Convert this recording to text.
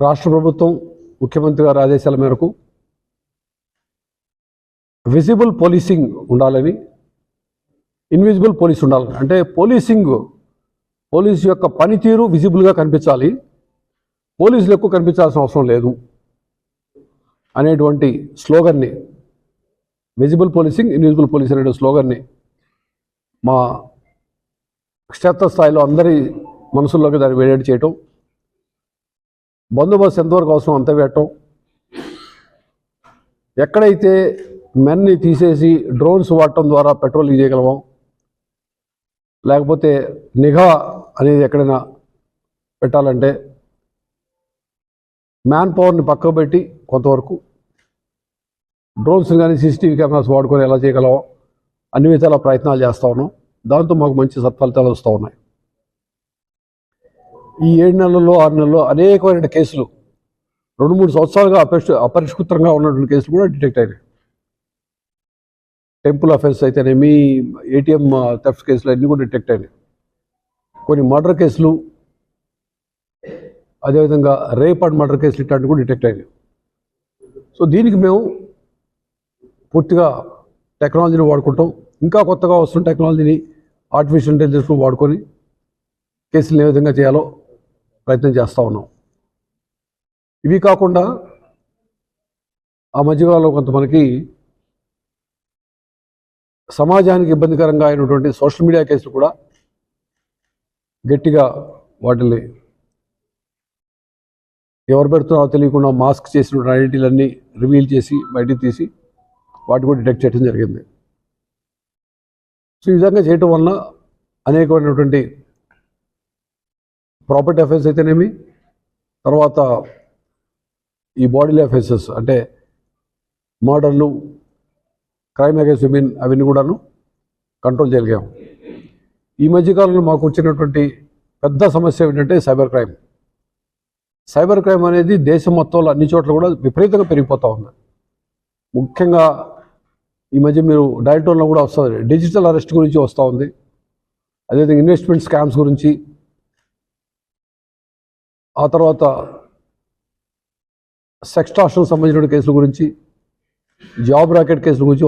రాష్ట్ర ప్రభుత్వం ముఖ్యమంత్రి గారి ఆదేశాల మేరకు విజిబుల్ పోలీసింగ్ ఉండాలని ఇన్విజిబుల్ పోలీస్ ఉండాలని. అంటే పోలీసింగ్ పోలీసు యొక్క పనితీరు విజిబుల్గా కనిపించాలి. పోలీసులు ఎక్కువ కనిపించాల్సిన అవసరం లేదు అనేటువంటి స్లోగన్ని విజిబుల్ పోలీసింగ్ ఇన్విజిబుల్ పోలీస్ అనే స్లోగన్ని మా క్షేత్రస్థాయిలో అందరి మనసుల్లోకి దాన్ని వేడేటి చేయటం బందోబస్తు ఎంతవరకు అవసరం అంత పెట్టడం ఎక్కడైతే మెన్ని తీసేసి డ్రోన్స్ వాడటం ద్వారా పెట్రోలింగ్ చేయగలమో? లేకపోతే నిఘా అనేది ఎక్కడైనా పెట్టాలంటే మ్యాన్ పవర్ని పక్కకు పెట్టి కొంతవరకు డ్రోన్స్ కానీ సీసీటీవీ కెమెరాస్ వాడుకొని ఎలా చేయగలమో అన్ని విధాల ప్రయత్నాలు చేస్తూ ఉన్నాం. దాంతో మాకు మంచి సత్ఫలితాలు వస్తూ ఉన్నాయి. ఈ ఏడు నెలల్లో ఆరు నెలల్లో అనేకమైన కేసులు. రెండు మూడు సంవత్సరాలుగా అపరిష్ అపరిష్కృతంగా ఉన్నటువంటి కేసులు కూడా డిటెక్ట్ అయినాయి. టెంపుల్ అఫెన్స్ అయితేనేమి ఏటీఎం థెఫ్ట్ కేసులు అన్నీ కూడా డిటెక్ట్ అయినాయి. కొన్ని మర్డర్ కేసులు అదేవిధంగా రేప్ అండ్ మర్డర్ కేసులు ఇట్లాంటివి కూడా డిటెక్ట్ అయినాయి. సో దీనికి మేము పూర్తిగా టెక్నాలజీని వాడుకుంటాం. ఇంకా కొత్తగా వస్తున్న టెక్నాలజీని ఆర్టిఫిషియల్ ఇంటెలిజెన్స్ వాడుకొని కేసులు ఏ విధంగా చేయాలో ప్రయత్నం చేస్తూ ఉన్నాం. ఇవి కాకుండా ఆ మధ్యకాలంలో కొంత మనకి సమాజానికి ఇబ్బందికరంగా అయినటువంటి సోషల్ మీడియా కేసులు కూడా గట్టిగా వాటిని ఎవరు పెడుతున్నారో తెలియకుండా మాస్క్ చేసిన ఐడెంటిటీలన్నీ రివీల్ చేసి బయటికి తీసి వాటి కూడా డిటెక్ట్ చేయడం జరిగింది. సో ఈ విధంగా చేయటం వలన అనేకమైనటువంటి ప్రాపర్టీ అఫెన్స్ అయితేనేమి? తర్వాత ఈ బాడీలీ అఫెన్సెస్ అంటే మర్డర్లు క్రైమ్ అగేన్స్ విమెన్ అవన్నీ కూడాను కంట్రోల్ చేయగలిగాం. ఈ మధ్యకాలంలో మాకు వచ్చినటువంటి పెద్ద సమస్య ఏంటంటే సైబర్ క్రైమ్. సైబర్ క్రైమ్ అనేది దేశం మొత్తంలో అన్ని చోట్ల కూడా విపరీతంగా పెరిగిపోతూ ఉంది. ముఖ్యంగా ఈ మధ్య మీరు డైరెక్టర్లో కూడా వస్తుంది డిజిటల్ అరెస్ట్ గురించి వస్తూ ఉంది. అదేవిధంగా ఇన్వెస్ట్మెంట్ స్కామ్స్ గురించి ఆ తర్వాత సెక్స్టాషన్ సంబంధించిన కేసుల గురించి జాబ్ రాకెట్ కేసుల గురించి